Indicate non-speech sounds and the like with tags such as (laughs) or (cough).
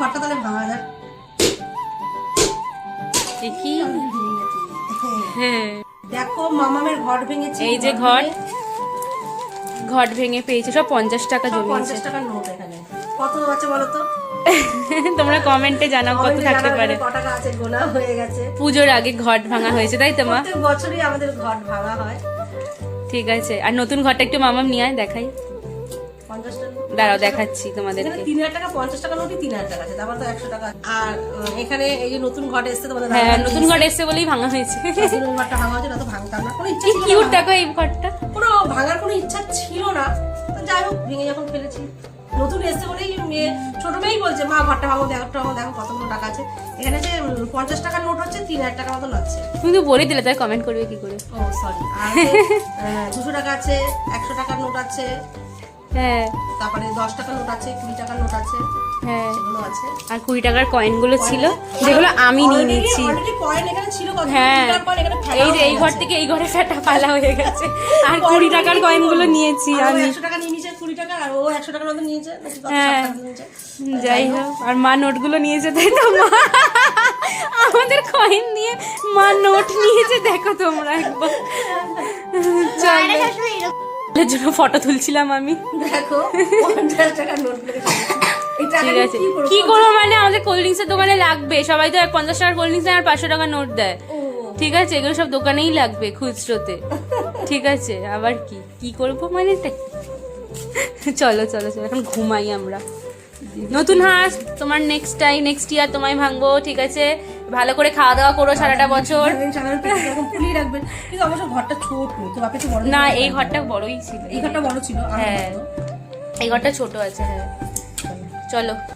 ঘরটা তাহলে ভাঙা যাক। হ্যাঁ। দেখো মামামের ভেঙেছে। এই যে ঘর। ঘট ভেঙে পেয়েছে। সব পঞ্চাশ টাকা জমিয়েছে। পঞ্চাশ টাকার নোট এখানে। কত আছে বলো তো? (laughs) তোমরা কমেন্টে জানাও কত থাকতে পারে। টাকা আছে গোনা হয়ে গেছে। পুজোর আগে ঘট ভাঙা হয়েছে তাই তো মা? প্রত্যেক বছরই আমাদের ঘর ভাঙা হয়। ঠিক আছে। আর নতুন ঘরটা একটু মামাম নিয়ে আয় দেখাই। টাকা দাঁড়াও দেখাচ্ছি তোমাদেরকে। এখানে তিন হাজার টাকা পঞ্চাশ টাকা নোটই তিন হাজার টাকা আছে তারপর তো একশো টাকা। আর এখানে এই যে নতুন এসছে তোমাদের হ্যাঁ নতুন এসছে বলেই ভাঙা হয়েছে। নতুন ঘরটা ভাঙা হয়েছে না তো ভাঙতাম না। কোনো ইচ্ছা কিউট দেখো এই ঘরটা কোনো ভাঙার কোনো ইচ্ছা ছিল না। তো যাই হোক ভেঙে যখন ফেলেছি। নতুন বলেই মেয়ে ছোট মেয়েই বলছে মা ঘরটা ভাঙো দেখো ভাঙো দেখো কতগুলো টাকা আছে। এখানে যে পঞ্চাশ টাকার নোট হচ্ছে তিন হাজার টাকার মতন আছে তুমি তো বলে দিলে তাই কমেন্ট করবে কি করে? ও সরি (laughs) দুশো টাকা আছে একশো টাকার নোট আছে হ্যাঁ। তারপরে দশ টাকার নোট আছে কুড়ি টাকার নোট আছে হ্যাঁ। আছে। আর কুড়ি টাকার কয়েনগুলো ছিল যেগুলো আমি নিয়ে নিচ্ছি হ্যাঁ। এই যে এই ঘর থেকে এই ঘরে ফেটা পালা হয়ে গেছে। (laughs) আর কুড়ি টাকার কয়েনগুলো নিয়েছি আমি। একশো টাকা নিয়ে নিয়েছে কুড়ি টাকা আর ও একশো টাকার মতো নিয়েছে হ্যাঁ। যাই হোক। আর মা নোটগুলো নিয়েছে তাই তো মা। (laughs) আমাদের কয়েন নিয়ে মা নোট নিয়েছে দেখো তোমরা একবার। চলো এর জন্য ফটো তুলছিলাম আমি। দেখো নোট ঠিক আছে। কি করব? মানে আমাদের কোল্ড ড্রিঙ্কসের দোকানে লাগবে। সবাই তো এক পঞ্চাশ টাকার কোল্ড ড্রিঙ্কস আর পাঁচশো টাকা নোট দেয়। ঠিক আছে এগুলো সব দোকানেই লাগবে খুচরোতে। ঠিক আছে আবার কি? কি করব মানে চলো চলো চলো এখন ঘুমাই আমরা। নতুন হাঁস তোমার নেক্সট টাইম নেক্সট ইয়ার তোমায় ভাঙবো ঠিক আছে? ভালো করে খাওয়া দাওয়া করো সারাটা বছর। রাখবেন। কিন্তু অবশ্য ঘরটা ছোট তো বাপে বড় না এই ঘরটা বড়ই ছিল। এই ঘরটা বড় ছিল হ্যাঁ। এই ঘরটা ছোট আছে হ্যাঁ। চলো।